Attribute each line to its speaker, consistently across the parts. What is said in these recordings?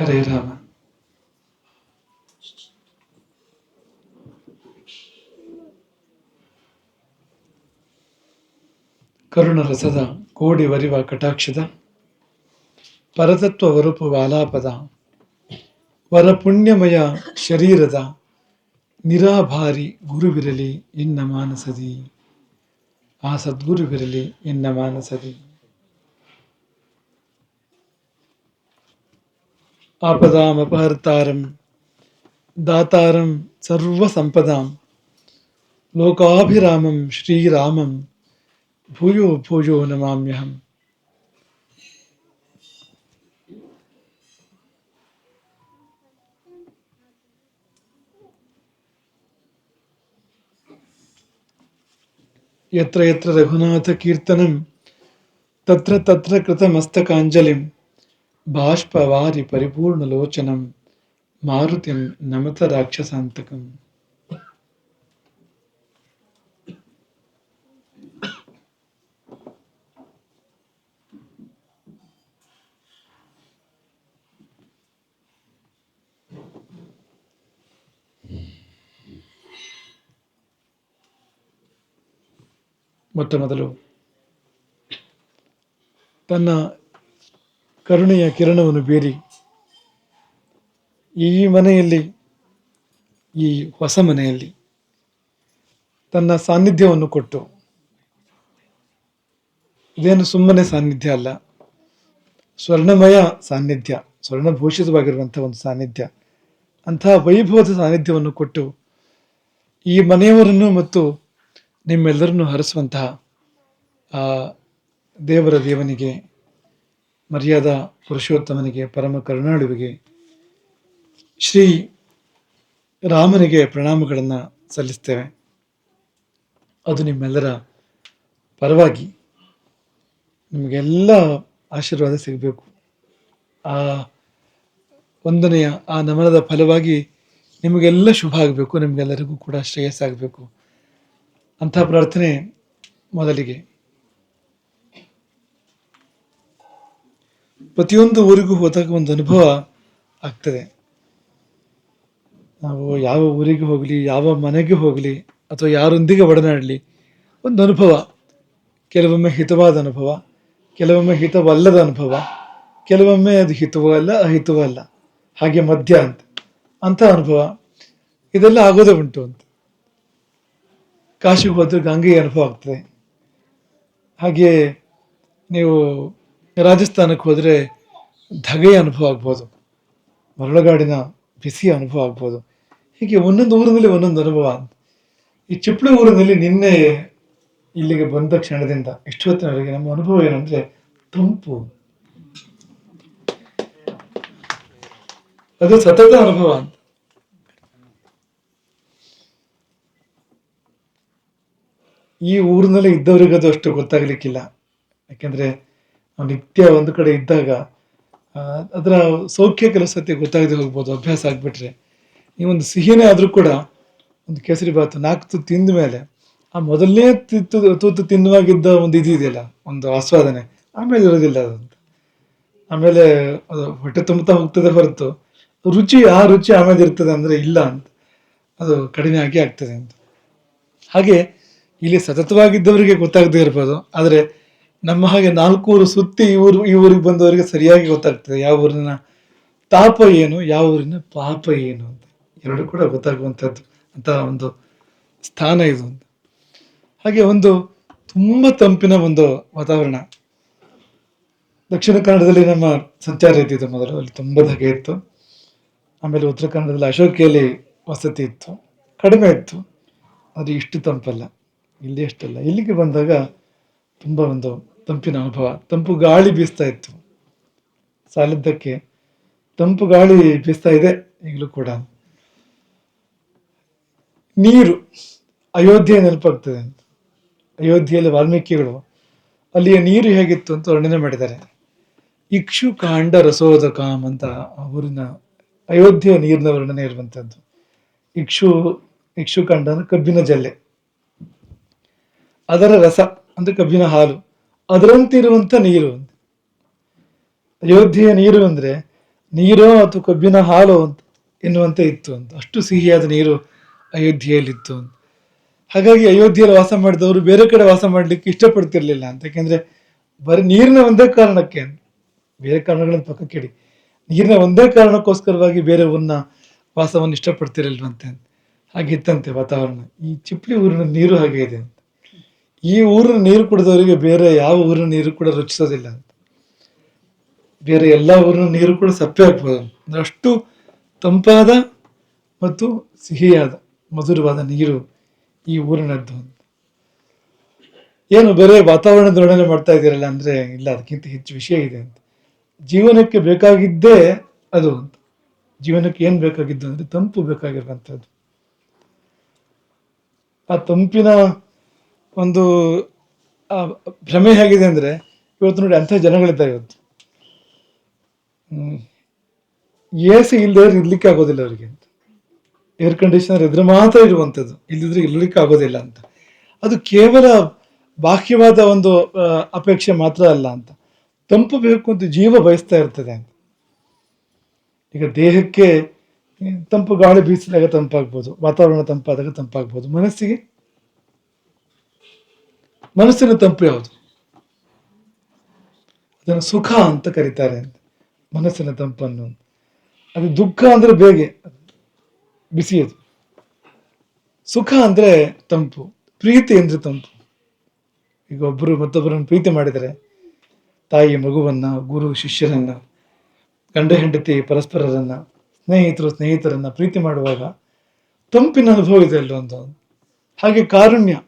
Speaker 1: ಹರೇ ರಾಮ. ಕರುಣರಸದ ಕೋಡಿ ವರಿವ ಕಟಾಕ್ಷದ, ಪರತತ್ವ ವರುಪುವ ಆಲಾಪದ, ವರಪುಣ್ಯಮಯ ಶರೀರದ ನಿರಾಭಾರಿ ಗುರುವಿರಲಿ ಎನ್ನ ಮಾನಸದಿ. ಆ ಸದ್ಗುರುವಿರಲಿ ಎನ್ನ ಮಾನಸದಿ. आपदाम अपहर्तारम, दातारम सर्वसंपदाम, लोकाभिरामम श्रीरामम, भूयो भूयो नमाम्यहम। यत्र यत्र रघुनाथ कीर्तनम तत्र तत्र कृतमस्तकाञ्जलिम्। బాష్పవారి పరిపూర్ణ లోచనం మారుతిం నమత రాక్షసాంతకం. మొట్టమొదలు తన ಕರುಣೆಯ ಕಿರಣವನ್ನು ಬೀರಿ ಈ ಮನೆಯಲ್ಲಿ, ಈ ಹೊಸ ಮನೆಯಲ್ಲಿ ತನ್ನ ಸಾನ್ನಿಧ್ಯವನ್ನು ಕೊಟ್ಟು, ಇದೇನು ಸುಮ್ಮನೆ ಸಾನ್ನಿಧ್ಯ ಅಲ್ಲ, ಸ್ವರ್ಣಮಯ ಸಾನ್ನಿಧ್ಯ, ಸ್ವರ್ಣಭೂಷಿತವಾಗಿರುವಂಥ ಒಂದು ಸಾನ್ನಿಧ್ಯ ಅಂತಹ ವೈಭವದ ಸಾನ್ನಿಧ್ಯವನ್ನು ಕೊಟ್ಟು ಈ ಮನೆಯವರನ್ನು ಮತ್ತು ನಿಮ್ಮೆಲ್ಲರನ್ನು ಹರಿಸುವಂತಹ ದೇವರ ದೇವನಿಗೆ ಮರ್ಯಾದಾ ಪುರುಷೋತ್ತಮನಿಗೆ ಪರಮ ಕರುಣಾಳುವಿಗೆ ಶ್ರೀ ರಾಮನಿಗೆ ಪ್ರಣಾಮಗಳನ್ನು ಸಲ್ಲಿಸ್ತೇವೆ. ಅದು ನಿಮ್ಮೆಲ್ಲರ ಪರವಾಗಿ ನಿಮಗೆಲ್ಲ ಆಶೀರ್ವಾದ ಸಿಗಬೇಕು. ಆ ವಂದನೆಯ, ಆ ನಮನದ ಫಲವಾಗಿ ನಿಮಗೆಲ್ಲ ಶುಭ ಆಗಬೇಕು, ನಿಮಗೆಲ್ಲರಿಗೂ ಕೂಡ ಶ್ರೇಯಸ್ಸಾಗಬೇಕು ಅಂಥ ಪ್ರಾರ್ಥನೆ ಮೊದಲಿಗೆ. ಪ್ರತಿಯೊಂದು ಊರಿಗೂ ಹೋದಾಗ ಒಂದು ಅನುಭವ ಆಗ್ತದೆ. ನಾವು ಯಾವ ಊರಿಗೆ ಹೋಗಲಿ, ಯಾವ ಮನೆಗೆ ಹೋಗಲಿ, ಅಥವಾ ಯಾರೊಂದಿಗೆ ಒಡನಾಡಲಿ, ಒಂದು ಅನುಭವ. ಕೆಲವೊಮ್ಮೆ ಹಿತವಾದ ಅನುಭವ, ಕೆಲವೊಮ್ಮೆ ಹಿತವಲ್ಲದ ಅನುಭವ, ಕೆಲವೊಮ್ಮೆ ಅದು ಹಿತವೂ ಅಲ್ಲ, ಅಹಿತವೂ ಅಲ್ಲ. ಹಾಗೆ ಮಧ್ಯ ಅಂತ. ಅಂಥ ಅನುಭವ. ಇದೆಲ್ಲ ಆಗೋದೇ ಉಂಟು ಅಂತ. ಕಾಶಿಗೆ ಹೋದ್ರೆ ಗಂಗೆ ಅನುಭವ ಆಗ್ತದೆ. ಹಾಗೆ ನೀವು ರಾಜಸ್ಥಾನಕ್ಕೆ ಹೋದರೆ ಧಗೆಯ ಅನುಭವ ಆಗ್ಬೋದು. ಮರಳುಗಾಡಿನ ಬಿಸಿಯ ಅನುಭವ ಆಗ್ಬೋದು. ಹೀಗೆ ಒಂದೊಂದು ಊರಿನಲ್ಲಿ ಒಂದೊಂದು ಅನುಭವ. ಈ ಚಿಪ್ಳು ಊರಿನಲ್ಲಿ ನಿನ್ನೆ ಇಲ್ಲಿಗೆ ಬಂದ ಕ್ಷಣದಿಂದ ಇಷ್ಟೊತ್ತಿನವರೆಗೆ ನಮ್ಮ ಅನುಭವ ಏನಂದ್ರೆ ತಂಪು. ಅದು ಸತತ ಅನುಭವ. ಅಂತ ಈ ಊರಿನಲ್ಲಿ ಇದ್ದವರಿಗದು ಅಷ್ಟು ಗೊತ್ತಾಗ್ಲಿಕ್ಕಿಲ್ಲ. ಯಾಕೆಂದ್ರೆ ನಿತ್ಯ ಒಂದು ಕಡೆ ಇದ್ದಾಗ ಅದರ ಸೌಖ್ಯ ಕೆಲವು ಸತಿ ಗೊತ್ತಾಗದೆ ಹೋಗ್ಬೋದು, ಅಭ್ಯಾಸ ಆಗಿಬಿಟ್ರೆ. ಈ ಒಂದು ಸಿಹಿನೇ ಆದರೂ ಕೂಡ ಒಂದು ಕೇಸರಿ ಬಾತು ನಾಲ್ಕು ತುತ್ತು ತಿಂದ ಮೇಲೆ, ಆ ಮೊದಲನೇ ತಿತ್ತು, ತೂತು ತಿನ್ನುವಾಗಿದ್ದ ಒಂದು ಇದು ಇದೆಯಲ್ಲ, ಒಂದು ಆಸ್ವಾದನೆ, ಆಮೇಲೆ ಇರೋದಿಲ್ಲ ಅದಂತ ಆಮೇಲೆ ಅದು ಹೊಟ್ಟೆ ತುಂಬುತ್ತಾ ಹೋಗ್ತದೆ ಹೊರತು, ರುಚಿ, ಆ ರುಚಿ ಆಮೇಲೆ ಇರ್ತದೆ ಅಂದರೆ ಇಲ್ಲ ಅಂತ. ಅದು ಕಡಿಮೆ ಆಗಿ ಆಗ್ತದೆ ಅಂತ. ಹಾಗೆ, ಇಲ್ಲಿ ಸತತವಾಗಿದ್ದವರಿಗೆ ಗೊತ್ತಾಗದೇ ಇರ್ಬೋದು, ಆದರೆ ನಮ್ಮ ಹಾಗೆ ನಾಲ್ಕೂರು ಸುತ್ತಿ ಇವರು ಈ ಊರಿಗೆ ಬಂದವರಿಗೆ ಸರಿಯಾಗಿ ಗೊತ್ತಾಗ್ತದೆ. ಯಾವ ಊರಿನ ತಾಪ ಏನು, ಯಾವ ಊರಿನ ಪಾಪ ಏನು ಅಂತ. ಎರಡು ಕೂಡ ಗೊತ್ತಾಗುವಂಥದ್ದು. ಅಂತ ಒಂದು ಸ್ಥಾನ ಇದು ಅಂತ. ಹಾಗೆ ಒಂದು ತುಂಬ ತಂಪಿನ ಒಂದು ವಾತಾವರಣ. ದಕ್ಷಿಣ ಕನ್ನಡದಲ್ಲಿ ನಮ್ಮ ಸಂಚಾರ ಇದ್ದಿದ್ದು ಮೊದಲು, ಅಲ್ಲಿ ತುಂಬ ಧಗೆ ಇತ್ತು. ಆಮೇಲೆ ಉತ್ತರ ಕನ್ನಡದಲ್ಲಿ ಅಶೋಕಿಯಲ್ಲಿ ವಸತಿ ಇತ್ತು. ಕಡಿಮೆ ಇತ್ತು. ಅದು ಇಷ್ಟು ತಂಪಲ್ಲ. ಇಲ್ಲಿ ಅಷ್ಟಲ್ಲ. ಇಲ್ಲಿಗೆ ಬಂದಾಗ ತುಂಬ ಒಂದು ತಂಪಿನ ಅನುಭವ. ತಂಪು ಗಾಳಿ ಬೀಸ್ತಾ ಇತ್ತು. ಸಾಲದ್ದಕ್ಕೆ ತಂಪು ಗಾಳಿ ಬೀಸ್ತಾ ಇದೆ ಈಗಲೂ ಕೂಡ. ನೀರು ಅಯೋಧ್ಯೆ ನೆನಪಾಗ್ತದೆ. ಅಯೋಧ್ಯೆಯಲ್ಲಿ ವಾಲ್ಮೀಕಿಗಳು ಅಲ್ಲಿಯ ನೀರು ಹೇಗಿತ್ತು ಅಂತ ವರ್ಣನೆ ಮಾಡಿದ್ದಾರೆ. ಇಕ್ಷು ಕಾಂಡ ರಸೋದಕಾಮ್ ಅಂತ ಊರಿನ ಅಯೋಧ್ಯೆಯ ನೀರಿನ ವರ್ಣನೆ ಇರುವಂಥದ್ದು ಇಕ್ಷು ಇಕ್ಷುಕಾಂಡ ಅಂದ್ರೆ ಕಬ್ಬಿನ ಜಲ್ಲೆ. ಅದರ ರಸ ಅಂದರೆ ಕಬ್ಬಿನ ಹಾಲು. ಅದರಂತಿರುವಂತ ನೀರು ಅಯೋಧ್ಯೆಯ ನೀರು ಅಂದರೆ ನೀರೋ ಅಥವಾ ಕಬ್ಬಿನ ಹಾಲು ಅಂತ ಎನ್ನುವಂತೆ ಇತ್ತು ಅಂತ. ಅಷ್ಟು ಸಿಹಿಯಾದ ನೀರು ಅಯೋಧ್ಯೆಯಲ್ಲಿತ್ತು ಅಂತ. ಹಾಗಾಗಿ ಅಯೋಧ್ಯೆಯಲ್ಲಿ ವಾಸ ಮಾಡಿದವರು ಬೇರೆ ಕಡೆ ವಾಸ ಮಾಡಲಿಕ್ಕೆ ಇಷ್ಟಪಡ್ತಿರ್ಲಿಲ್ಲ ಅಂತ. ಯಾಕೆಂದ್ರೆ ಬರೀ ನೀರಿನ ಒಂದೇ ಕಾರಣಕ್ಕೆ ಬೇರೆ ಕಾರಣಗಳನ್ನು ಪಕ್ಕಕ್ಕೆ ಇಡಿ. ನೀರಿನ ಒಂದೇ ಕಾರಣಕ್ಕೋಸ್ಕರವಾಗಿ ಬೇರೆ ಊರಿನ ವಾಸವನ್ನು ಇಷ್ಟಪಡ್ತಿರಲ್ವಂತೆ ಹಾಗಿತ್ತಂತೆ ವಾತಾವರಣ. ಈ ಚಿಪ್ಲಿ ಊರಿನ ನೀರು ಹಾಗೆ ಇದೆ ಈ ಊರಿನ ನೀರು ಕುಡಿದವರಿಗೆ ಬೇರೆ ಯಾವ ಊರಿನ ನೀರು ಕೂಡ ರುಚಿಸೋದಿಲ್ಲ ಬೇರೆ ಎಲ್ಲ ಊರಿನ ನೀರು ಕೂಡ ಸಪ್ಪೆ ಆಗ್ಬೋದು. ಅಷ್ಟು ತಂಪಾದ ಮತ್ತು ಸಿಹಿಯಾದ, ಮಧುರವಾದ ನೀರು ಈ ಊರಿನದ್ದು ಏನು ಬೇರೆ ವಾತಾವರಣದೊಡನೆ ಮಾಡ್ತಾ ಇದ್ದೀರಲ್ಲ ಅಂದ್ರೆ ಇಲ್ಲ, ಅದಕ್ಕಿಂತ ಹೆಚ್ಚು ವಿಷಯ ಇದೆ ಅಂತ. ಜೀವನಕ್ಕೆ ಬೇಕಾಗಿದ್ದೇ ಅದು ಅಂತ. ಜೀವನಕ್ಕೆ ಏನ್ ಬೇಕಾಗಿದ್ದು ಅಂದ್ರೆ ತಂಪು ಬೇಕಾಗಿರುವಂಥದ್ದು ಆ ತಂಪಿನ ಒಂದು ಭ್ರಮೆ ಹೇಗಿದೆ ಅಂದ್ರೆ ಇವತ್ತು ನೋಡಿ ಅಂಥ ಜನಗಳಿದ್ದಾರೆ ಇವತ್ತು. ಎ ಸಿ ಇಲ್ಲದೆ ಇರ್ಲಿಕ್ಕೆ ಆಗೋದಿಲ್ಲ ಅವರಿಗೆ ಅಂತ. ಏರ್ ಕಂಡೀಷನರ್ ಇದ್ರೆ ಮಾತ್ರ ಇರುವಂಥದ್ದು. ಇಲ್ಲದಿದ್ರೆ ಇರ್ಲಿಕ್ಕೆ ಆಗೋದಿಲ್ಲ ಅಂತ. ಅದು ಕೇವಲ ಬಾಹ್ಯವಾದ ಒಂದು ಅಪೇಕ್ಷೆ ಮಾತ್ರ ಅಲ್ಲ ಅಂತ. ತಂಪು ಬೇಕು ಅಂತ ಜೀವ ಬಯಸ್ತಾ ಇರ್ತದೆ ಅಂತ. ಈಗ ದೇಹಕ್ಕೆ ತಂಪು ಗಾಳಿ ಬೀಸಿದಾಗ ತಂಪಾಗ್ಬೋದು. ವಾತಾವರಣ ತಂಪಾದಾಗ ತಂಪಾಗ್ಬೋದು. ಮನಸ್ಸಿಗೆ ಮನಸ್ಸಿನ ತಂಪು ಯಾವುದು? ಅದನ್ನು ಸುಖ ಅಂತ ಕರೀತಾರೆ ಮನಸ್ಸಿನ ತಂಪನ್ನು ಅದು ದುಃಖ ಅಂದ್ರೆ ಬೇಗೆ ಬಿಸಿ ಅದು ಸುಖ ಅಂದ್ರೆ ತಂಪು, ಪ್ರೀತಿ ಅಂದ್ರೆ ತಂಪು. ಈಗ ಒಬ್ಬರು ಮತ್ತೊಬ್ಬರನ್ನು ಪ್ರೀತಿ ಮಾಡಿದರೆ, ತಾಯಿ ಮಗುವನ್ನ, ಗುರು ಶಿಷ್ಯರನ್ನ, ಗಂಡ ಹೆಂಡತಿ ಪರಸ್ಪರರನ್ನ, ಸ್ನೇಹಿತರು ಸ್ನೇಹಿತರನ್ನ ಪ್ರೀತಿ ಮಾಡುವಾಗ ತಂಪಿನ ಅನುಭವ ಇದೆ ಅಂತ. ಹಾಗೆ ಕಾರುಣ್ಯ,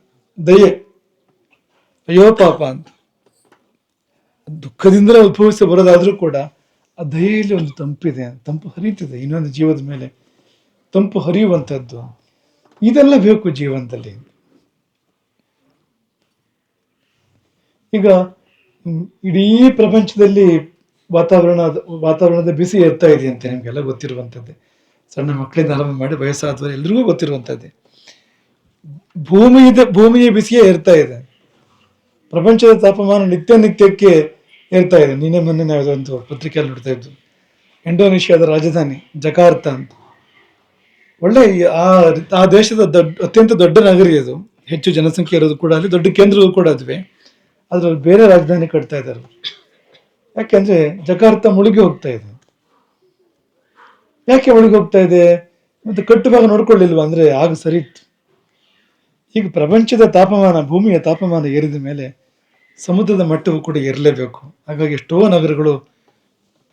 Speaker 1: ದಯೆ ಅಯ್ಯೋ ಪಾಪ ಅಂತ. ದುಃಖದಿಂದಲೇ ಉದ್ಭವಿಸಿ ಬರೋದಾದರೂ ಕೂಡ ಆ ದಯೆಯಲ್ಲಿ ಒಂದು ತಂಪಿದೆ, ತಂಪು ಹರಿಯುತ್ತಿದೆ, ಇನ್ನೊಂದು ಜೀವದ ಮೇಲೆ ತಂಪು ಹರಿಯುವಂಥದ್ದು. ಇದೆಲ್ಲ ಬೇಕು ಜೀವನದಲ್ಲಿ. ಈಗ ಇಡೀ ಪ್ರಪಂಚದಲ್ಲಿ ವಾತಾವರಣ, ವಾತಾವರಣದ ಬಿಸಿ ಇರ್ತಾ ಇದೆ ಅಂತ ನಿಮಗೆಲ್ಲ ಗೊತ್ತಿರುವಂಥದ್ದೇ. ಸಣ್ಣ ಮಕ್ಕಳಿಂದ ಆರಂಭ ಮಾಡಿ ವಯಸ್ಸಾದವರು ಎಲ್ರಿಗೂ ಗೊತ್ತಿರುವಂಥದ್ದೇ. ಭೂಮಿಯ ಭೂಮಿಯ ಬಿಸಿಯೇ ಇರ್ತಾ ಇದೆ. ಪ್ರಪಂಚದ ತಾಪಮಾನ ನಿತ್ಯ ನಿತ್ಯಕ್ಕೆ ಏರ್ತಾ ಇದೆ. ನಿನ್ನೆ ಮೊನ್ನೆ ನಾವು ಪತ್ರಿಕೆಯಲ್ಲಿ ನೋಡ್ತಾ ಇದ್ದು ಇಂಡೋನೇಷ್ಯಾದ ರಾಜಧಾನಿ ಜಕಾರ್ತ ಅಂತ. ಒಳ್ಳೆ ಆ ಆ ದೇಶದ ದೊಡ್ಡ, ಅತ್ಯಂತ ದೊಡ್ಡ ನಗರಿ ಅದು. ಹೆಚ್ಚು ಜನಸಂಖ್ಯೆ ಇರೋದು ಕೂಡ ಅಲ್ಲಿ, ದೊಡ್ಡ ಕೇಂದ್ರಗಳು ಕೂಡ ಅದುವೆ ಅದರಲ್ಲಿ ಬೇರೆ ರಾಜಧಾನಿ ಕಟ್ತಾ ಇದ್ದಾರೆ. ಯಾಕೆಂದ್ರೆ ಜಕಾರ್ತ ಮುಳುಗಿ ಹೋಗ್ತಾ ಇದೆ. ಯಾಕೆ ಮುಳುಗಿ ಹೋಗ್ತಾ ಇದೆ? ಮತ್ತೆ ಕಟ್ಟುವಾಗ ನೋಡ್ಕೊಳ್ಳಿಲ್ವಾ? ಅಂದ್ರೆ ಆಗ ಸರಿ ಇತ್ತು. ಈಗ ಪ್ರಪಂಚದ ತಾಪಮಾನ, ಭೂಮಿಯ ತಾಪಮಾನ ಏರಿದ ಮೇಲೆ ಸಮುದ್ರದ ಮಟ್ಟವು ಕೂಡ ಏರಲೇಬೇಕು. ಹಾಗಾಗಿ ಎಷ್ಟೋ ನಗರಗಳು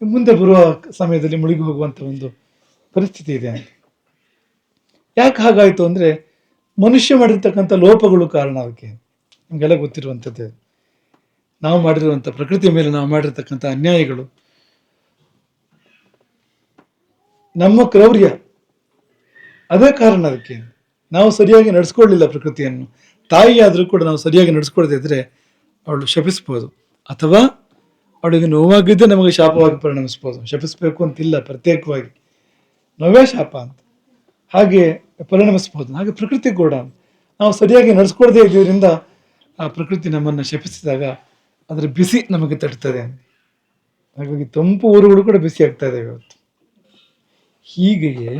Speaker 1: ಮುಂದೆ ಬರುವ ಸಮಯದಲ್ಲಿ ಮುಳುಗಿ ಹೋಗುವಂತ ಒಂದು ಪರಿಸ್ಥಿತಿ ಇದೆ ಯಾಕೆ ಹಾಗಾಯಿತು ಅಂದ್ರೆ ಮನುಷ್ಯ ಮಾಡಿರ್ತಕ್ಕಂಥ ಲೋಪಗಳು ಕಾರಣ ಅದಕ್ಕೆ ನಿಮಗೆಲ್ಲ ಗೊತ್ತಿರುವಂಥದ್ದು. ನಾವು ಮಾಡಿರುವಂಥ ಪ್ರಕೃತಿಯ ಮೇಲೆ ನಾವು ಮಾಡಿರ್ತಕ್ಕಂಥ ಅನ್ಯಾಯಗಳು. ನಮ್ಮ ಕ್ರೌರ್ಯ. ಅದೇ ಕಾರಣ ಅದಕ್ಕೆ. ನಾವು ಸರಿಯಾಗಿ ನಡೆಸ್ಕೊಳ್ಳಿಲ್ಲ ಪ್ರಕೃತಿಯನ್ನು. ತಾಯಿ ಆದರೂ ಕೂಡ ನಾವು ಸರಿಯಾಗಿ ನಡೆಸ್ಕೊಳ್ದೇ ಇದ್ರೆ ಅವಳು ಶಪಿಸ್ಬೋದು. ಅಥವಾ ಅವಳಿಗೆ ನೋವಾಗಿದ್ದೇ ನಮಗೆ ಶಾಪವಾಗಿ ಪರಿಣಮಿಸ್ಬೋದು. ಶಪಿಸ್ಬೇಕು ಅಂತಿಲ್ಲ, ಪ್ರತ್ಯೇಕವಾಗಿ. ನೋವೇ ಶಾಪ ಅಂತ. ಹಾಗೆ ಪರಿಣಮಿಸ್ಬೋದು. ಹಾಗೆ ಪ್ರಕೃತಿ ಕೂಡ ನಾವು ಸರಿಯಾಗಿ ನಡೆಸ್ಕೊಳ್ದೇ ಇದ್ದರಿಂದ ಆ ಪ್ರಕೃತಿ ನಮ್ಮನ್ನು ಶಪಿಸಿದಾಗ ಅದರ ಬಿಸಿ ನಮಗೆ ತಟ್ತದೆ ಹಾಗಾಗಿ ತಂಪು ಊರುಗಳು ಕೂಡ ಬಿಸಿ ಆಗ್ತಾ ಇದೆ ಇವತ್ತು. ಹೀಗೆಯೇ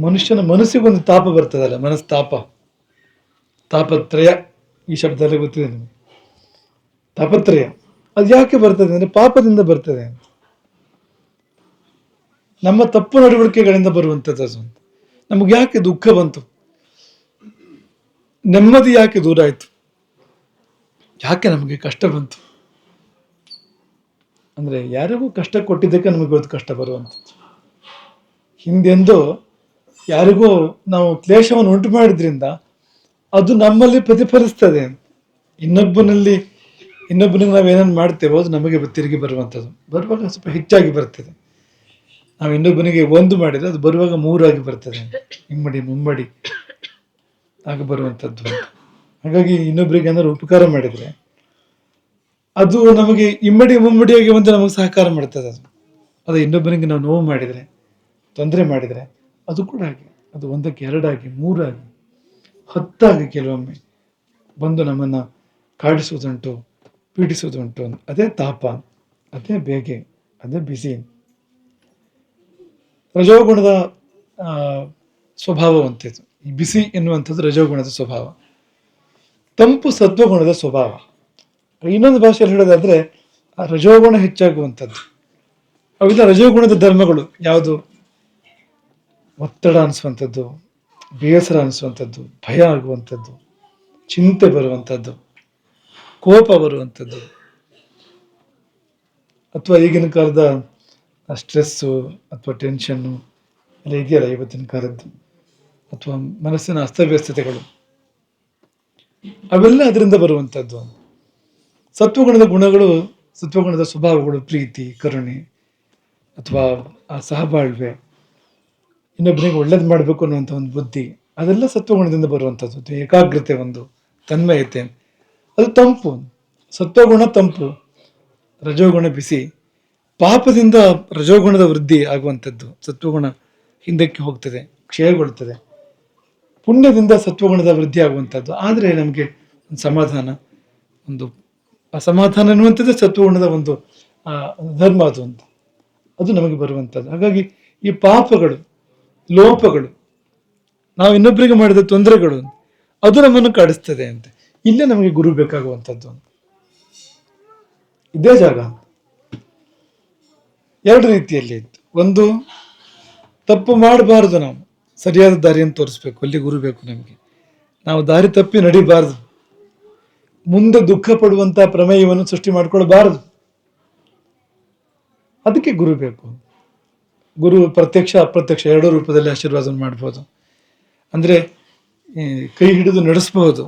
Speaker 1: ಮನುಷ್ಯನ ಮನಸ್ಸಿಗೊಂದು ತಾಪ ಬರ್ತದಲ್ಲ ಮನಸ್ತಾಪ ತಾಪತ್ರಯ ಈ ಶಬ್ದದಲ್ಲಿ ಗೊತ್ತಿದೆ ನಿಮಗೆ. ತಾಪತ್ರಯ. ಅದು ಯಾಕೆ ಬರ್ತದೆ ಅಂದ್ರೆ ಪಾಪದಿಂದ ಬರ್ತದೆ ನಮ್ಮ ತಪ್ಪು ನಡವಳಿಕೆಗಳಿಂದ ಬರುವಂಥದ್ದು ಅದು ಅಂತ. ನಮಗೆ ಯಾಕೆ ದುಃಖ ಬಂತು? ನೆಮ್ಮದಿ ಯಾಕೆ ದೂರ ಆಯ್ತು? ಯಾಕೆ ನಮಗೆ ಕಷ್ಟ ಬಂತು? ಅಂದ್ರೆ ಯಾರಿಗೂ ಕಷ್ಟ ಕೊಟ್ಟಿದ್ದಕ್ಕೆ ನಮಗೆ ಇವತ್ತು ಕಷ್ಟ ಬರುವಂಥದ್ದು. ಹಿಂದೆಂದೋ ಯಾರಿಗೂ ನಾವು ಕ್ಲೇಶವನ್ನು ಉಂಟು ಮಾಡಿದ್ರಿಂದ ಅದು ನಮ್ಮಲ್ಲಿ ಪ್ರತಿಫಲಿಸ್ತದೆ ಇನ್ನೊಬ್ಬನಲ್ಲಿ, ಇನ್ನೊಬ್ಬನಿಗೆ ನಾವು ಏನೇನು ಮಾಡ್ತೇವೋ ಅದು ನಮಗೆ ತಿರುಗಿ ಬರುವಂಥದ್ದು. ಬರುವಾಗ ಸ್ವಲ್ಪ ಹೆಚ್ಚಾಗಿ ಬರ್ತದೆ. ನಾವು ಇನ್ನೊಬ್ಬನಿಗೆ ಒಂದು ಮಾಡಿದ್ರೆ ಅದು ಬರುವಾಗ ಮೂರಾಗಿ ಬರ್ತದೆ. ಇಮ್ಮಡಿ, ಮುಮ್ಮಡಿ ಆಗ ಬರುವಂಥದ್ದು ಹಾಗಾಗಿ ಇನ್ನೊಬ್ಬರಿಗೆ ಏನಾದ್ರು ಉಪಕಾರ ಮಾಡಿದ್ರೆ ಅದು ನಮಗೆ ಇಮ್ಮಡಿ, ಮುಮ್ಮಡಿಯಾಗಿ ಒಂದು ನಮಗೆ ಸಹಕಾರ ಮಾಡ್ತದೆ ಅದು. ಅದು ಇನ್ನೊಬ್ಬನಿಗೆ ನಾವು ನೋವು ಮಾಡಿದರೆ, ತೊಂದರೆ ಮಾಡಿದರೆ ಅದು ಕೂಡ ಹಾಗೆ. ಅದು ಒಂದಕ್ಕೆ ಎರಡಾಗಿ, ಮೂರಾಗಿ, ಹತ್ತಾಗಿ ಕೆಲವೊಮ್ಮೆ ಬಂದು ನಮ್ಮನ್ನು ಕಾಡಿಸುವುದುಂಟು, ಪೀಡಿಸುವುದುಂಟು ಅದೇ ತಾಪ, ಅದೇ ಬೇಗೆ, ಅದೇ ಬಿಸಿ ರಜೋಗುಣದ ಸ್ವಭಾವ ಸ್ವಭಾವವಂತಿದ್ದು ಈ ಬಿಸಿ ಎನ್ನುವಂಥದ್ದು ರಜೋಗುಣದ ಸ್ವಭಾವ. ತಂಪು ಸತ್ವಗುಣದ ಸ್ವಭಾವ. ಇನ್ನೊಂದು ಭಾಷೆಯಲ್ಲಿ ಹೇಳೋದಾದರೆ ರಜೋಗುಣ ಹೆಚ್ಚಾಗುವಂಥದ್ದು. ಅವಿದ ರಜೋಗುಣದ ಧರ್ಮಗಳು ಯಾವುದು? ಒತ್ತಡ ಅನಿಸುವಂಥದ್ದು, ಬೇಸರ ಅನಿಸುವಂಥದ್ದು, ಭಯ ಆಗುವಂಥದ್ದು, ಚಿಂತೆ ಬರುವಂಥದ್ದು, ಕೋಪ ಬರುವಂಥದ್ದು. ಅಥವಾ ಈಗಿನ ಕಾಲದ ಸ್ಟ್ರೆಸ್ಸು ಅಥವಾ ಟೆನ್ಷನ್ನು ಎಲ್ಲ ಇದೆಯಲ್ಲ ಇವತ್ತಿನ ಕಾಲದ್ದು? ಅಥವಾ ಮನಸ್ಸಿನ ಅಸ್ತವ್ಯಸ್ತತೆಗಳು? ಅವೆಲ್ಲ ಅದರಿಂದ ಬರುವಂಥದ್ದು. ಸತ್ವಗುಣದ ಗುಣಗಳು, ಸತ್ವಗುಣದ ಸ್ವಭಾವಗಳು, ಪ್ರೀತಿ, ಕರುಣೆ ಅಥವಾ ಆ ಸಹಬಾಳ್ವೆ. ಇನ್ನೊಬ್ಬರಿಗೆ ಒಳ್ಳೇದು ಮಾಡಬೇಕು ಅನ್ನುವಂಥ ಒಂದು ಬುದ್ಧಿ, ಅದೆಲ್ಲ ಸತ್ವಗುಣದಿಂದ ಬರುವಂಥದ್ದು ಏಕಾಗ್ರತೆ ಒಂದು ತನ್ಮಯತೆ ಅದು ತಂಪು, ಸತ್ವಗುಣ ತಂಪು, ರಜೋಗುಣ ಬಿಸಿ, ಪಾಪದಿಂದ ರಜೋಗುಣದ ವೃದ್ಧಿ ಆಗುವಂಥದ್ದು ಸತ್ವಗುಣ ಹಿಂದಕ್ಕೆ ಹೋಗ್ತದೆ ಕ್ಷಯಗೊಳ್ತದೆ ಪುಣ್ಯದಿಂದ ಸತ್ವಗುಣದ ವೃದ್ಧಿ ಆಗುವಂಥದ್ದು, ಆದರೆ ನಮಗೆ ಒಂದು ಸಮಾಧಾನ, ಒಂದು ಅಸಮಾಧಾನ ಸಮಾಧಾನ ಅನ್ನುವಂಥದ್ದು ಸತ್ವಗುಣದ ಒಂದು ಧರ್ಮ ಅದು ಅಂತ. ಅದು ನಮಗೆ ಬರುವಂಥದ್ದು. ಹಾಗಾಗಿ ಈ ಪಾಪಗಳು ಲೋಪಗಳು. ನಾವು ಇನ್ನೊಬ್ಬರಿಗೆ ಮಾಡಿದ ತೊಂದರೆಗಳು ಅದು ನಮ್ಮನ್ನು ಕಾಡಿಸ್ತದೆ ಅಂತ. ಇಲ್ಲೇ ನಮಗೆ ಗುರು ಬೇಕಾಗುವಂಥದ್ದು. ಇದೇ ಜಾಗ. ಎರಡು ರೀತಿಯಲ್ಲಿ ಇತ್ತು. ಒಂದು, ತಪ್ಪು ಮಾಡಬಾರ್ದು ನಾವು. ಸರಿಯಾದ ದಾರಿಯನ್ನು ತೋರಿಸ್ಬೇಕು. ಅಲ್ಲಿ ಗುರು ಬೇಕು ನಮಗೆ. ನಾವು ದಾರಿ ತಪ್ಪಿ ನಡಿಬಾರ್ದು. ಮುಂದೆ ದುಃಖ ಪಡುವಂತಹ ಪ್ರಮೇಯವನ್ನು ಸೃಷ್ಟಿ ಮಾಡ್ಕೊಳ್ಬಾರದು. ಅದಕ್ಕೆ ಗುರು ಬೇಕು. ಗುರು ಪ್ರತ್ಯಕ್ಷ, ಅಪ್ರತ್ಯಕ್ಷ ಎರಡೂ ರೂಪದಲ್ಲಿ ಆಶೀರ್ವಾದ ಮಾಡ್ಬೋದು. ಅಂದರೆ ಕೈ ಹಿಡಿದು ನಡೆಸ್ಬೋದು.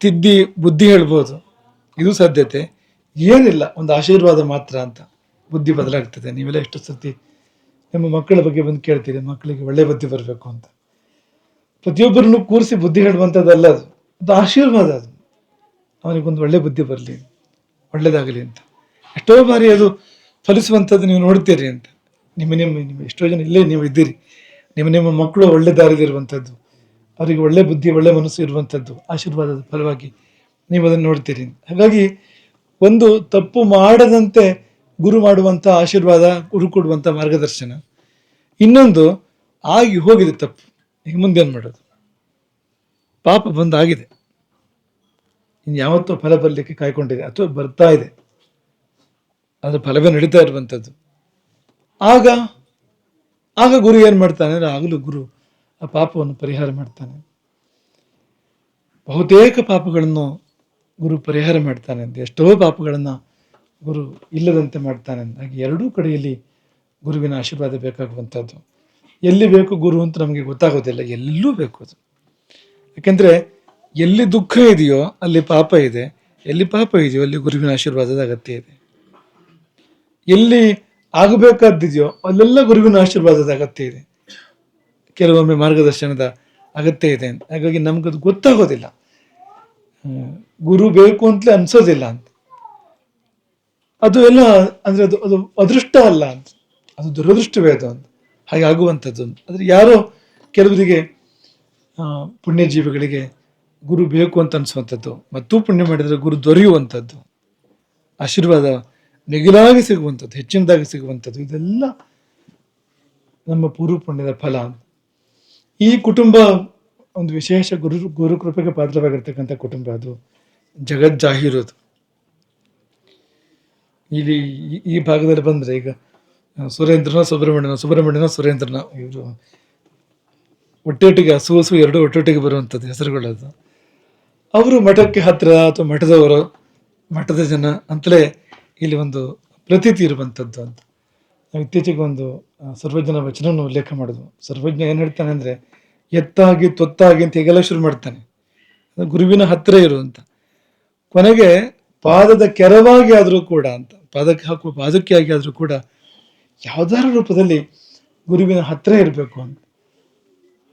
Speaker 1: ತಿದ್ದಿ, ಬುದ್ಧಿ ಹೇಳ್ಬೋದು. ಇದು ಸಾಧ್ಯತೆ. ಏನಿಲ್ಲ, ಒಂದು ಆಶೀರ್ವಾದ ಮಾತ್ರ ಅಂತ. ಬುದ್ಧಿ ಬದಲಾಗ್ತದೆ. ನೀವೆಲ್ಲ ಎಷ್ಟು ಸತಿ ನಿಮ್ಮ ಮಕ್ಕಳ ಬಗ್ಗೆ ಬಂದು ಕೇಳ್ತೀರಿ, ಮಕ್ಕಳಿಗೆ ಒಳ್ಳೆ ಬುದ್ಧಿ ಬರಬೇಕು ಅಂತ. ಪ್ರತಿಯೊಬ್ಬರನ್ನು ಕೂರಿಸಿ ಬುದ್ಧಿ ಹೇಳುವಂಥದ್ದಲ್ಲ ಅದು. ಅದು ಆಶೀರ್ವಾದ ಅದು. ಅವನಿಗೊಂದು ಒಳ್ಳೆ ಬುದ್ಧಿ ಬರಲಿ ಒಳ್ಳೆಯದಾಗಲಿ ಅಂತ. ಎಷ್ಟೋ ಬಾರಿ ಅದು ಫಲಿಸುವಂಥದ್ದು ನೀವು ನೋಡ್ತೀರಿ ಅಂತ. ನಿಮ್ಮ ನಿಮ್ಮ ನಿಮ್ಮ ಎಷ್ಟೋ ಜನ ಇಲ್ಲೇ ನೀವು ಇದ್ದೀರಿ. ನಿಮ್ಮ ನಿಮ್ಮ ಮಕ್ಕಳು ಒಳ್ಳೆ ದಾರಿಲಿರುವಂಥದ್ದು ಅವರಿಗೆ ಒಳ್ಳೆ ಬುದ್ಧಿ, ಒಳ್ಳೆ ಮನಸ್ಸು ಇರುವಂಥದ್ದು. ಆಶೀರ್ವಾದದ ಫಲವಾಗಿ ನೀವು ಅದನ್ನು ನೋಡ್ತೀರಿ. ಹಾಗಾಗಿ ಒಂದು ತಪ್ಪು ಮಾಡದಂತೆ ಗುರು ಮಾಡುವಂಥ ಆಶೀರ್ವಾದ, ಗುರು ಕೊಡುವಂಥ ಮಾರ್ಗದರ್ಶನ. ಇನ್ನೊಂದು, ಆಗಿ ಹೋಗಿದೆ ತಪ್ಪು. ಈಗ ಏನು ಮಾಡೋದು? ಪಾಪ ಬಂದಾಗಿದೆ. ಇನ್ನು ಯಾವತ್ತೋ ಫಲ ಬರಲಿಕ್ಕೆ ಕಾಯ್ಕೊಂಡಿದೆ. ಅಥವಾ ಬರ್ತಾ ಇದೆ. ಅದರ ಫಲವೇ ನಡೀತಾ ಇರುವಂಥದ್ದು. ಆಗ ಆಗ ಗುರು ಏನು ಮಾಡ್ತಾನೆ ಅಂದರೆ ಆಗಲೂ ಗುರು ಆ ಪಾಪವನ್ನು ಪರಿಹಾರ ಮಾಡ್ತಾನೆ. ಬಹುತೇಕ ಪಾಪಗಳನ್ನು ಗುರು ಪರಿಹಾರ ಮಾಡ್ತಾನೆ ಅಂತ, ಎಷ್ಟೋ ಪಾಪಗಳನ್ನು ಗುರು ಇಲ್ಲದಂತೆ ಮಾಡ್ತಾನೆ ಹಾಗೆ ಎರಡೂ ಕಡೆಯಲ್ಲಿ ಗುರುವಿನ ಆಶೀರ್ವಾದ ಬೇಕಾಗುವಂಥದ್ದು. ಎಲ್ಲಿ ಬೇಕು ಗುರು ಅಂತ ನಮಗೆ ಗೊತ್ತಾಗೋದಿಲ್ಲ, ಎಲ್ಲೂ ಬೇಕು ಅದು. ಯಾಕೆಂದರೆ ಎಲ್ಲಿ ದುಃಖ ಇದೆಯೋ ಅಲ್ಲಿ ಪಾಪ ಇದೆ, ಎಲ್ಲಿ ಪಾಪ ಇದೆಯೋ ಅಲ್ಲಿ ಗುರುವಿನ ಆಶೀರ್ವಾದದ ಅಗತ್ಯ ಇದೆ. ಎಲ್ಲಿ ಆಗಬೇಕಾದಿದೆಯೋ ಅಲ್ಲೆಲ್ಲ ಗುರುವಿನ ಆಶೀರ್ವಾದದ ಅಗತ್ಯ ಇದೆ. ಕೆಲವೊಮ್ಮೆ ಮಾರ್ಗದರ್ಶನದ ಅಗತ್ಯ ಇದೆ ಹಾಗಾಗಿ ನಮ್ಗದು ಗೊತ್ತಾಗೋದಿಲ್ಲ. ಗುರು ಬೇಕು ಅಂತಲೇ ಅನ್ಸೋದಿಲ್ಲ ಅಂತ. ಅದು ಎಲ್ಲ ಅಂದ್ರೆ ಅದು ಅದು ಅದೃಷ್ಟ ಅಲ್ಲ ಅಂತ. ಅದು ದುರದೃಷ್ಟವೇ ಅದು ಅಂತ. ಹಾಗೆ ಆಗುವಂಥದ್ದು ಅಂತ. ಆದ್ರೆ ಯಾರೋ ಕೆಲವರಿಗೆ ಪುಣ್ಯಜೀವಿಗಳಿಗೆ ಗುರು ಬೇಕು ಅಂತ ಅನ್ಸುವಂಥದ್ದು, ಮತ್ತು ಪುಣ್ಯ ಮಾಡಿದರೆ ಗುರು ದೊರೆಯುವಂಥದ್ದು, ಆಶೀರ್ವಾದ ಮಿಗಿಲಾಗಿ ಸಿಗುವಂಥದ್ದು, ಹೆಚ್ಚಿನದಾಗಿ ಸಿಗುವಂಥದ್ದು, ಇದೆಲ್ಲ ನಮ್ಮ ಪೂರ್ವ ಪುಣ್ಯದ ಫಲ. ಈ ಕುಟುಂಬ ಒಂದು ವಿಶೇಷ ಗುರು ಗುರು ಕೃಪೆಗೆ ಪಾತ್ರವಾಗಿರ್ತಕ್ಕಂಥ ಕುಟುಂಬ ಅದು. ಜಗಜ್ಜಾಹಿರೋದು ಇಲ್ಲಿ ಈ- ಈ ಭಾಗದಲ್ಲಿ ಬಂದ್ರೆ ಈಗ ಸುರೇಂದ್ರನ ಸುಬ್ರಹ್ಮಣ್ಯನ ಸುಬ್ರಹ್ಮಣ್ಯನ ಸುರೇಂದ್ರನ ಇವರು. ಒಟ್ಟೊಟ್ಟಿಗೆ ಹಸು ಹಸು ಎರಡು ಒಟ್ಟೊಟ್ಟಿಗೆ ಬರುವಂಥದ್ದು ಹೆಸರುಗಳದು. ಅವರು ಮಠಕ್ಕೆ ಹತ್ತಿರ ಅಥವಾ ಮಠದವರು, ಮಠದ ಜನ ಅಂತಲೇ ಇಲ್ಲಿ ಒಂದು ಪ್ರತೀತಿ ಇರುವಂಥದ್ದು ಅಂತ. ನಾವು ಇತ್ತೀಚೆಗೆ ಒಂದು ಸರ್ವಜ್ಞನ ವಚನವನ್ನು ಉಲ್ಲೇಖ ಮಾಡಿದ್ವು. ಸರ್ವಜ್ಞ ಏನು ಹೇಳ್ತಾನೆ ಅಂದರೆ, ಎತ್ತಾಗಿ, ತೊತ್ತಾಗಿ ಅಂತ ಹೇಗೆಲ್ಲ ಶುರು ಮಾಡ್ತಾನೆ. ಗುರುವಿನ ಹತ್ತಿರ ಇರು ಅಂತ. ಕೊನೆಗೆ ಪಾದದ ಕೆರವಾಗಿ ಆದರೂ ಕೂಡ ಅಂತ, ಪಾದಕ್ಕೆ ಹಾಕುವ, ಪಾದಕ್ಕೆ ಆಗಿ ಆದರೂ ಕೂಡ ಯಾವ್ದಾರ ರೂಪದಲ್ಲಿ ಗುರುವಿನ ಹತ್ತಿರ ಇರಬೇಕು ಅಂತ.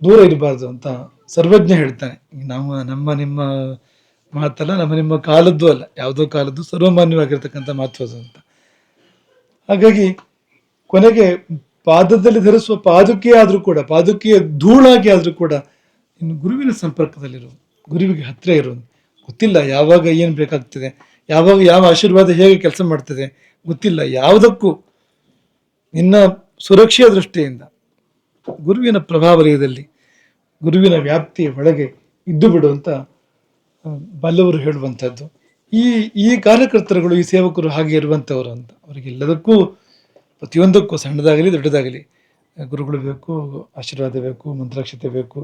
Speaker 1: ದೂರ ಇರಬಾರ್ದು ಅಂತ ಸರ್ವಜ್ಞ ಹೇಳ್ತಾನೆ. ನಾವು, ನಮ್ಮ, ನಿಮ್ಮ ಮಾತಲ್ಲ, ನಮ್ಮ ನಿಮ್ಮ ಕಾಲದ್ದು ಅಲ್ಲ, ಯಾವುದೋ ಕಾಲದ್ದು ಸರ್ವಮಾನ್ಯವಾಗಿರ್ತಕ್ಕಂಥ ಅದು ಅಂತ. ಹಾಗಾಗಿ ಕೊನೆಗೆ ಪಾದದಲ್ಲಿ ಧರಿಸುವ ಪಾದುಕೆ ಆದರೂ ಕೂಡ, ಪಾದುಕೆಯ ಧೂಳಾಗಿ ಆದರೂ ಕೂಡ ಇನ್ನು ಗುರುವಿನ ಸಂಪರ್ಕದಲ್ಲಿರು ಗುರುವಿಗೆ ಹತ್ತಿರ ಇರು ಗೊತ್ತಿಲ್ಲ ಯಾವಾಗ ಏನು ಬೇಕಾಗ್ತದೆ, ಯಾವಾಗ ಯಾವ ಆಶೀರ್ವಾದ ಹೇಗೆ ಕೆಲಸ ಮಾಡ್ತದೆ, ಗೊತ್ತಿಲ್ಲ. ಯಾವುದಕ್ಕೂ ನಿನ್ನ ಸುರಕ್ಷೆಯ ದೃಷ್ಟಿಯಿಂದ, ಗುರುವಿನ ಪ್ರಭಾವಲಯದಲ್ಲಿ, ಗುರುವಿನ ವ್ಯಾಪ್ತಿಯ ಒಳಗೆ ಇದ್ದು ಬಿಡುವಂಥ ಬಲ್ಲವರು ಹೇಳುವಂಥದ್ದು. ಈ ಈ ಕಾರ್ಯಕರ್ತರುಗಳು, ಈ ಸೇವಕರು ಹಾಗೆ ಇರುವಂಥವ್ರು ಅಂತ. ಅವರಿಗೆಲ್ಲದಕ್ಕೂ ಪ್ರತಿಯೊಂದಕ್ಕೂ ಸಣ್ಣದಾಗಲಿ, ದೊಡ್ಡದಾಗಲಿ ಗುರುಗಳು ಬೇಕು, ಆಶೀರ್ವಾದ ಬೇಕು, ಮಂತ್ರಾಕ್ಷತೆ ಬೇಕು,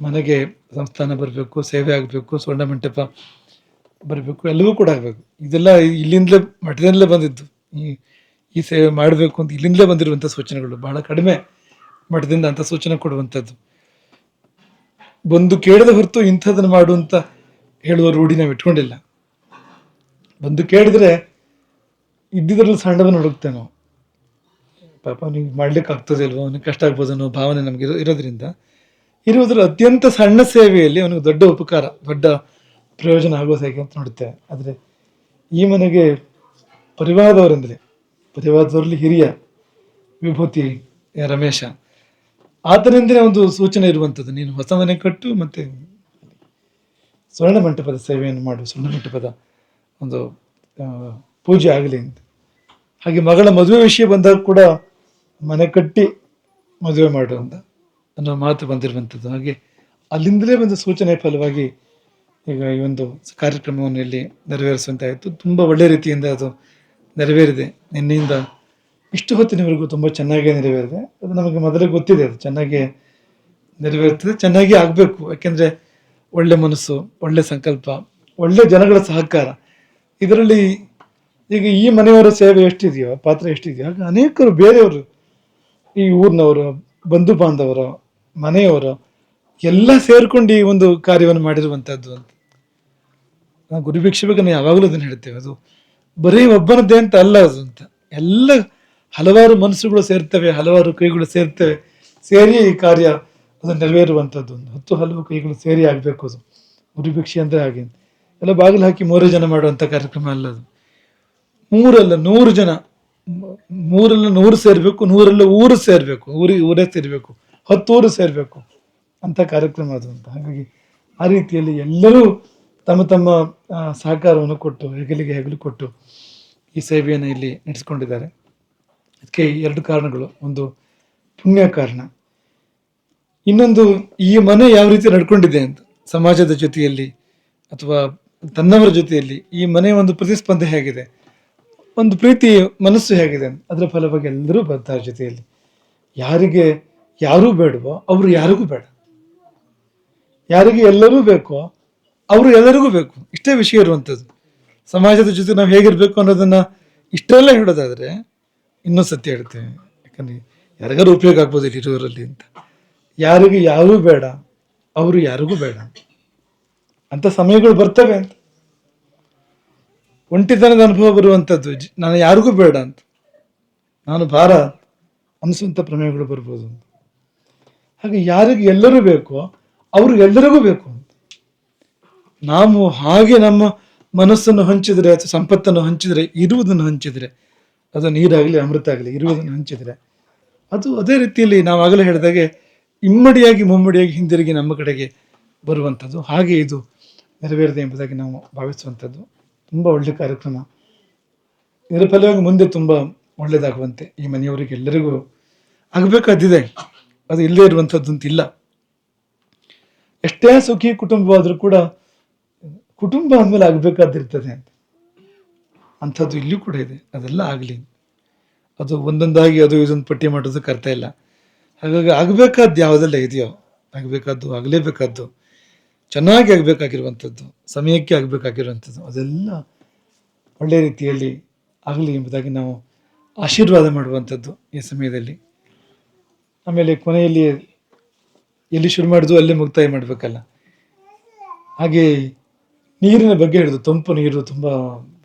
Speaker 1: ಮನೆಗೆ ಸಂಸ್ಥಾನ ಬರಬೇಕು, ಸೇವೆ ಆಗಬೇಕು, ಸ್ವರ್ಣ ಮಂಟಪ ಬರಬೇಕು, ಎಲ್ಲವೂ ಕೂಡ ಆಗಬೇಕು. ಇದೆಲ್ಲ ಇಲ್ಲಿಂದಲೇ, ಮಠದಿಂದಲೇ ಬಂದಿದ್ದು. ಈ ಈ ಸೇವೆ ಮಾಡಬೇಕು ಅಂತ ಇಲ್ಲಿಂದಲೇ ಬಂದಿರುವಂಥ ಸೂಚನೆಗಳು. ಬಹಳ ಕಡಿಮೆ ಮಠದಿಂದ ಅಂಥ ಸೂಚನೆ ಕೊಡುವಂಥದ್ದು. ಬಂದು ಕೇಳದ ಹೊರತು ಇಂಥದನ್ನು ಮಾಡುವಂಥ ಹೇಳುವ ರೂಢಿ ನಾವು ಇಟ್ಕೊಂಡಿಲ್ಲ. ಬಂದು ಕೇಳಿದ್ರೆ ಇದ್ದಿದ್ರಲ್ಲಿ ಸಣ್ಣದನ್ನು ಹುಡುಕ್ತೇನೋ ನಾವು. ಪಾಪ ಅವ್ನಿಗೆ ಮಾಡ್ಲಿಕ್ಕೆ ಆಗ್ತದೆ ಇಲ್ವೋ ಅವನಿಗೆ ಕಷ್ಟ ಆಗ್ಬೋದು ಅನ್ನೋ ಭಾವನೆ ನಮಗೆ ಇರೋ- ಇರೋದ್ರಿಂದ. ಇರುವುದರ ಅತ್ಯಂತ ಸಣ್ಣ ಸೇವೆಯಲ್ಲಿ ಅವನಿಗೆ ದೊಡ್ಡ ಉಪಕಾರ, ದೊಡ್ಡ ಪ್ರಯೋಜನ ಆಗೋದು ಹೇಗೆ ಅಂತ ನೋಡುತ್ತೆ. ಆದರೆ ಈ ಮನೆಗೆ ಪರಿವಾರದವರೆಂದರೆ, ಪರಿವಾರದವರಲ್ಲಿ ಹಿರಿಯ ವಿಭೂತಿ ರಮೇಶ ಆತನಿಂದಲೇ ಒಂದು ಸೂಚನೆ ಇರುವಂಥದ್ದು. ನೀನು ಹೊಸ ಮನೆ ಕಟ್ಟು ಮತ್ತೆ ಸ್ವರ್ಣ ಮಂಟಪದ ಸೇವೆಯನ್ನು ಮಾಡು ಸ್ವರ್ಣ ಮಂಟಪದ ಒಂದು ಪೂಜೆ ಆಗಲಿ ಅಂತ. ಹಾಗೆ ಮಗಳ ಮದುವೆ ವಿಷಯ ಬಂದಾಗ ಕೂಡ ಮನೆ ಕಟ್ಟಿ ಮದುವೆ ಮಾಡು ಅಂತ ಅನ್ನೋ ಮಾತು ಬಂದಿರುವಂಥದ್ದು. ಹಾಗೆ ಅಲ್ಲಿಂದಲೇ ಒಂದು ಸೂಚನೆ ಫಲವಾಗಿ ಈಗ ಈ ಒಂದು ಕಾರ್ಯಕ್ರಮವನ್ನು ಇಲ್ಲಿ ನೆರವೇರಿಸುವಂತಾಯಿತು. ತುಂಬ ಒಳ್ಳೆ ರೀತಿಯಿಂದ ಅದು ನೆರವೇರಿದೆ. ನಿನ್ನೆಯಿಂದ ಇಷ್ಟು ಹೊತ್ತಿನವರೆಗೂ ತುಂಬ ಚೆನ್ನಾಗೇ ನೆರವೇರಿದೆ. ಅದು ನಮಗೆ ಮೊದಲೇ ಗೊತ್ತಿದೆ, ಅದು ಚೆನ್ನಾಗಿ ನೆರವೇರ್ತದೆ, ಚೆನ್ನಾಗಿ ಆಗಬೇಕು. ಯಾಕೆಂದರೆ ಒಳ್ಳೆ ಮನಸ್ಸು, ಒಳ್ಳೆ ಸಂಕಲ್ಪ, ಒಳ್ಳೆ ಜನಗಳ ಸಹಕಾರ. ಇದರಲ್ಲಿ ಈಗ ಈ ಮನೆಯವರ ಸೇವೆ ಎಷ್ಟಿದೆಯೋ, ಪಾತ್ರ ಎಷ್ಟಿದೆಯೋ, ಹಾಗೆ ಅನೇಕರು ಬೇರೆಯವರು, ಈ ಊರಿನವರು, ಬಂಧು ಬಾಂಧವರು, ಮನೆಯವರು, ಎಲ್ಲ ಸೇರ್ಕೊಂಡು ಈ ಒಂದು ಕಾರ್ಯವನ್ನು ಮಾಡಿರುವಂಥದ್ದು ಅಂತ. ನಾವು ಗುರುಭಿಕ್ಷೆಬೇಕು ಯಾವಾಗಲೂ ಅದನ್ನು ಹೇಳ್ತೇವೆ. ಅದು ಬರೀ ಒಬ್ಬನದ್ದೇ ಅಂತ ಅಲ್ಲ ಅದು ಅಂತ. ಎಲ್ಲ ಹಲವಾರು ಮನಸ್ಸುಗಳು ಸೇರ್ತವೆ, ಹಲವಾರು ಕೈಗಳು ಸೇರ್ತವೆ, ಸೇರಿ ಈ ಕಾರ್ಯ ಅದು ನೆರವೇರುವಂಥದ್ದು ಒಂದು. ಹತ್ತು ಹಲವು ಕೈಗಳು ಸೇರಿ ಆಗಬೇಕು ಅದು. ಗುರುಭಿಕ್ಷೆ ಅಂದರೆ ಹಾಗೆ. ಎಲ್ಲ ಬಾಗಿಲು ಹಾಕಿ ಮೂರು ಜನ ಮಾಡುವಂಥ ಕಾರ್ಯಕ್ರಮ ಅಲ್ಲ ಅದು. ಮೂರಲ್ಲ, ನೂರು ಜನ. ಮೂರಲ್ಲ ನೂರು ಸೇರಬೇಕು, ನೂರಲ್ಲ ಊರು ಸೇರಬೇಕು. ಊರಿಗೆ ಊರೇ ಸೇರಬೇಕು. ಹತ್ತು ಊರು ಸೇರಬೇಕು ಅಂತ ಕಾರ್ಯಕ್ರಮ ಅದು ಅಂತ. ಹಾಗಾಗಿ ಆ ರೀತಿಯಲ್ಲಿ ಎಲ್ಲರೂ ತಮ್ಮ ತಮ್ಮ ಸಹಕಾರವನ್ನು ಕೊಟ್ಟು, ಹೆಗಲಿಗೆ ಹೆಗಲು ಕೊಟ್ಟು ಈ ಸೇವೆಯನ್ನು ಇಲ್ಲಿ ನಡೆಸ್ಕೊಂಡಿದ್ದಾರೆ. ಅದಕ್ಕೆ ಎರಡು ಕಾರಣಗಳು. ಒಂದು ಪುಣ್ಯ ಕಾರಣ. ಇನ್ನೊಂದು ಈ ಮನೆ ಯಾವ ರೀತಿ ನಡ್ಕೊಂಡಿದೆ ಅಂತ ಸಮಾಜದ ಜೊತೆಯಲ್ಲಿ ಅಥವಾ ತನ್ನವರ ಜೊತೆಯಲ್ಲಿ ಈ ಮನೆ ಒಂದು ಪ್ರತಿಸ್ಪಂದೆ ಹೇಗಿದೆ, ಒಂದು ಪ್ರೀತಿ ಮನಸ್ಸು ಹೇಗಿದೆ ಅದರ ಫಲವಾಗಿ ಎಲ್ಲರೂ ಬರ್ತಾರೆ ಜೊತೆಯಲ್ಲಿ. ಯಾರಿಗೆ ಯಾರೂ ಬೇಡವೋ ಅವರು ಯಾರಿಗೂ ಬೇಡ. ಯಾರಿಗೆ ಎಲ್ಲರೂ ಬೇಕೋ ಅವರು ಎಲ್ಲರಿಗೂ ಬೇಕು. ಇಷ್ಟೇ ವಿಷಯ ಇರುವಂಥದ್ದು. ಸಮಾಜದ ಜೊತೆ ನಾವು ಹೇಗಿರ್ಬೇಕು ಅನ್ನೋದನ್ನ ಇಷ್ಟೆಲ್ಲ ಹೇಳೋದಾದರೆ ಇನ್ನೊಂದು ಸತ್ಯ ಹೇಳ್ತೇವೆ ಯಾಕಂದ್ರೆ ಯಾರಿಗಾರು ಉಪಯೋಗ ಆಗ್ಬೋದು ಇಲ್ಲಿ ಇರೋರಲ್ಲಿ ಅಂತ. ಯಾರಿಗೆ ಯಾರೂ ಬೇಡ, ಅವರು ಯಾರಿಗೂ ಬೇಡ. ಅಂತ ಸಮಯಗಳು ಬರ್ತವೆ ಅಂತ. ಒಂಟಿತನದ ಅನುಭವ ಬರುವಂಥದ್ದು ನಾನು ಯಾರಿಗೂ ಬೇಡ ಅಂತ. ನಾನು ಭಾರ ಅನಿಸುವಂಥ ಪ್ರಮೇಯಗಳು ಬರ್ಬೋದು ಅಂತ. ಹಾಗೆ ಯಾರಿಗೆ ಎಲ್ಲರೂ ಬೇಕೋ ಅವ್ರಿಗೆ ಎಲ್ಲರಿಗೂ ಬೇಕು ಅಂತ. ನಾವು ಹಾಗೆ ನಮ್ಮ ಮನಸ್ಸನ್ನು ಹಂಚಿದರೆ ಅಥವಾ ಸಂಪತ್ತನ್ನು ಹಂಚಿದರೆ, ಇರುವುದನ್ನು ಹಂಚಿದರೆ, ಅದು ನೀರಾಗಲಿ ಅಮೃತ ಆಗಲಿ ಇರುವುದನ್ನು ಹಂಚಿದರೆ, ಅದು ಅದೇ ರೀತಿಯಲ್ಲಿ ನಾವು ಆಗಲೇ ಹೇಳಿದಾಗೆ ಇಮ್ಮಡಿಯಾಗಿ ಮುಮ್ಮಡಿಯಾಗಿ ಹಿಂದಿರುಗಿ ನಮ್ಮ ಕಡೆಗೆ ಬರುವಂಥದ್ದು. ಹಾಗೆ ಇದು ನೆರವೇರಿದೆ ಎಂಬುದಾಗಿ ನಾವು ಭಾವಿಸುವಂಥದ್ದು. ತುಂಬ ಒಳ್ಳೆಯ ಕಾರ್ಯಕ್ರಮ. ಇದರ ಫಲವಾಗಿ ಮುಂದೆ ತುಂಬ ಒಳ್ಳೆಯದಾಗುವಂತೆ ಈ ಮನೆಯವರಿಗೆ ಎಲ್ಲರಿಗೂ ಆಗಬೇಕಾದಿದೆ ಅದು ಇಲ್ಲೇ ಇರುವಂಥದ್ದು ಅಂತಿಲ್ಲ ಎಷ್ಟೇ ಸುಖಿ ಕುಟುಂಬವಾದರೂ ಕೂಡ ಕುಟುಂಬ ಅಂದಮೇಲೆ ಆಗಬೇಕಾದಿರ್ತದೆ ಅಂತ. ಅಂಥದ್ದು ಇಲ್ಲೂ ಕೂಡ ಇದೆ. ಅದೆಲ್ಲ ಆಗಲಿ. ಅದು ಒಂದೊಂದಾಗಿ ಅದು ಇದೊಂದು ಪಟ್ಟಿ ಮಾಡೋದಕ್ಕೆ ಅರ್ಥ ಇಲ್ಲ. ಹಾಗಾಗಿ ಆಗಬೇಕಾದ್ದು ಯಾವುದೆಲ್ಲ ಇದೆಯೋ ಆಗಬೇಕಾದ್ದು, ಆಗಲೇಬೇಕಾದ್ದು, ಚೆನ್ನಾಗಿ ಆಗಬೇಕಾಗಿರುವಂಥದ್ದು, ಸಮಯಕ್ಕೆ ಆಗಬೇಕಾಗಿರುವಂಥದ್ದು, ಅದೆಲ್ಲ ಒಳ್ಳೆಯ ರೀತಿಯಲ್ಲಿ ಆಗಲಿ ಎಂಬುದಾಗಿ ನಾವು ಆಶೀರ್ವಾದ ಮಾಡುವಂಥದ್ದು ಈ ಸಮಯದಲ್ಲಿ. ಆಮೇಲೆ ಕೊನೆಯಲ್ಲಿ ಎಲ್ಲಿ ಶುರು ಮಾಡಿದ್ವು ಅಲ್ಲೇ ಮುಕ್ತಾಯ ಮಾಡಬೇಕಲ್ಲ. ಹಾಗೆ ನೀರಿನ ಬಗ್ಗೆ ಹಿಡಿದು ತಂಪು ನೀರು ತುಂಬ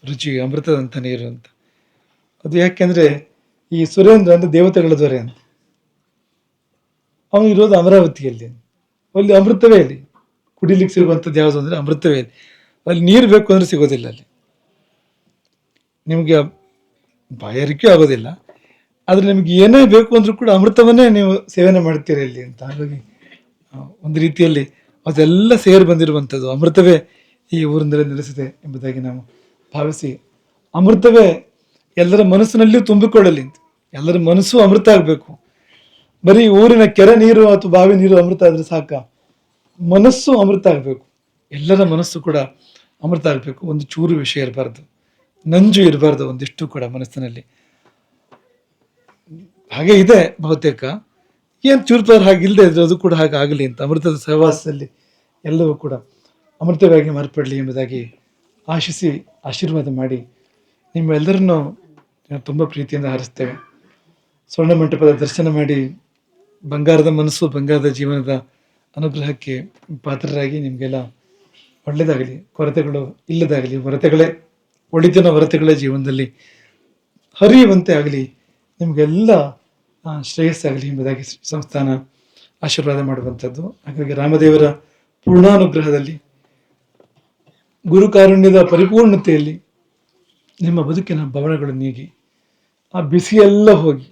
Speaker 1: ರುಚಿ ಅಮೃತದಂಥ ನೀರು ಅಂತ. ಅದು ಯಾಕೆಂದರೆ ಈ ಸುರೇಂದ್ರ ಅಂದರೆ ದೇವತೆಗಳ ದೊರೆ ಅಂತ. ಅವನು ಇರೋದು ಅಮರಾವತಿಯಲ್ಲಿ. ಅಲ್ಲಿ ಅಮೃತವೇ ಅಲ್ಲಿ. ಕುಡಿಲಿಕ್ಕೆ ಸಿಗುವಂಥದ್ದು ಯಾವುದು ಅಂದರೆ ಅಮೃತವೇ ಅಲ್ಲಿ. ಅಲ್ಲಿ ನೀರು ಬೇಕು ಅಂದರೆ ಸಿಗೋದಿಲ್ಲ ಅಲ್ಲಿ. ನಿಮಗೆ ಬಾಯಾರಿಕೆ ಆಗೋದಿಲ್ಲ. ಆದರೆ ನಿಮಗೆ ಏನೇ ಬೇಕು ಅಂದರೂ ಕೂಡ ಅಮೃತವನ್ನೇ ನೀವು ಸೇವನೆ ಮಾಡ್ತೀರಿ ಅಲ್ಲಿ ಅಂತ. ಹಾಗಾಗಿ ಒಂದು ರೀತಿಯಲ್ಲಿ ಅದೆಲ್ಲ ಸೇರಿ ಬಂದಿರುವಂಥದ್ದು ಅಮೃತವೇ ಈ ಊರಿನಲ್ಲಿ ನೆಲೆಸಿದೆ ಎಂಬುದಾಗಿ ನಾವು ಭಾವಿಸಿ ಅಮೃತವೇ ಎಲ್ಲರ ಮನಸ್ಸಿನಲ್ಲಿಯೂ ತುಂಬಿಕೊಳ್ಳಲಿ ಎಲ್ಲರ ಮನಸ್ಸು ಅಮೃತ ಆಗಬೇಕು. ಬರೀ ಊರಿನ ಕೆರೆ ನೀರು ಅಥವಾ ಬಾವಿ ನೀರು ಅಮೃತ ಆದರೆ ಸಾಕ. ಮನಸ್ಸು ಅಮೃತ ಆಗಬೇಕು. ಎಲ್ಲರ ಮನಸ್ಸು ಕೂಡ ಅಮೃತ ಆಗಬೇಕು. ಒಂದು ಚೂರು ವಿಷಯ ಇರಬಾರ್ದು. ನಂಜು ಇರಬಾರ್ದು ಒಂದಿಷ್ಟು ಕೂಡ ಮನಸ್ಸಿನಲ್ಲಿ. ಹಾಗೆ ಇದೆ ಬಹುತೇಕ. ಏನು ಇಲ್ಲದೆ ಇದ್ರೆ ಅದು ಕೂಡ ಹಾಗೆ ಆಗಲಿ ಅಂತ ಅಮೃತದ ಸಹವಾಸದಲ್ಲಿ ಎಲ್ಲವೂ ಕೂಡ ಅಮೃತವಾಗಿ ಮಾರ್ಪಡಲಿ ಎಂಬುದಾಗಿ ಆಶಿಸಿ, ಆಶೀರ್ವಾದ ಮಾಡಿ ನಿಮ್ಮೆಲ್ಲರನ್ನು ತುಂಬ ಪ್ರೀತಿಯಿಂದ ಹಾರಿಸ್ತೇವೆ. ಸ್ವರ್ಣ ಮಂಟಪದ ದರ್ಶನ ಮಾಡಿ ಬಂಗಾರದ ಮನಸ್ಸು, ಬಂಗಾರದ ಜೀವನದ ಅನುಗ್ರಹಕ್ಕೆ ಪಾತ್ರರಾಗಿ ನಿಮಗೆಲ್ಲ ಒಳ್ಳೆಯದಾಗಲಿ ಕೊರತೆಗಳು ಇಲ್ಲದಾಗಲಿ ಹೊರತೆಗಳೇ ಒಳಿತಿನ ಹೊರತೆಗಳೇ ಜೀವನದಲ್ಲಿ ಹರಿಯುವಂತೆ ಆಗಲಿ, ನಿಮಗೆಲ್ಲ ಶ್ರೇಯಸ್ಸಾಗಲಿ ಎಂಬುದಾಗಿ ಸಂಸ್ಥಾನ ಆಶೀರ್ವಾದ ಮಾಡುವಂಥದ್ದು. ಹಾಗಾಗಿ ರಾಮದೇವರ ಪೂರ್ಣಾನುಗ್ರಹದಲ್ಲಿ, ಗುರುಕಾರುಣ್ಯದ ಪರಿಪೂರ್ಣತೆಯಲ್ಲಿ ನಿಮ್ಮ ಬದುಕಿನ ಭವನಗಳು ನೀಗಿ, ಆ ಬಿಸಿಯೆಲ್ಲ ಹೋಗಿ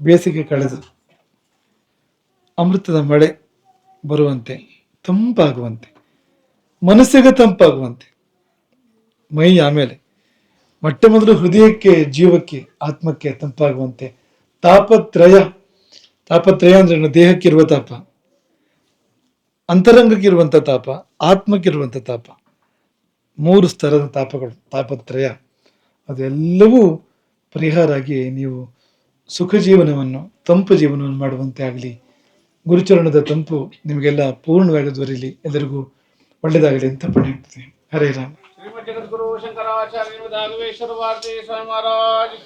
Speaker 1: ಬೇಸಿಗೆ ಕಳೆದು ಅಮೃತದ ಮಳೆ ಬರುವಂತೆ, ತಂಪಾಗುವಂತೆ, ಮನಸ್ಸಿಗೆ ತಂಪಾಗುವಂತೆ, ಮೈ ಆಮೇಲೆ ಮೊಟ್ಟ ಮೊದಲು ಹೃದಯಕ್ಕೆ, ಜೀವಕ್ಕೆ, ಆತ್ಮಕ್ಕೆ ತಂಪಾಗುವಂತೆ, ತಾಪತ್ರಯ ತಾಪತ್ರಯ ಅಂದ್ರೆ ದೇಹಕ್ಕೆ ದೇಹಕ್ಕಿರುವ ತಾಪ ಅಂತರಂಗಕ್ಕಿರುವಂಥ ತಾಪ ಆತ್ಮಕ್ಕಿರುವಂಥ ತಾಪ, ಮೂರು ಸ್ತರದ ತಾಪಗಳು, ತಾಪತ್ರಯ, ಅದೆಲ್ಲವೂ ಪರಿಹಾರ ಆಗಿ ನೀವು ಸುಖ ಜೀವನವನ್ನು, ತಂಪು ಜೀವನವನ್ನು ಮಾಡುವಂತೆ ಆಗಲಿ. ಗುರುಚರಣದ ತಂಪು ನಿಮಗೆಲ್ಲ ಪೂರ್ಣವಾಗಿ ದೊರೆಯಲಿ. ಎಲ್ಲರಿಗೂ ಒಳ್ಳೆಯದಾಗಲಿ ಅಂತ ಪಣೆ ಹೇಳ್ತೀನಿ ಹರೇ ರಾಮ.
Speaker 2: ಜಗದ್ಗುರು ಶಂಕರಾಚಾರ್ಯ ಸ್ವಾಮಿ ಮಹಾರಾಜ್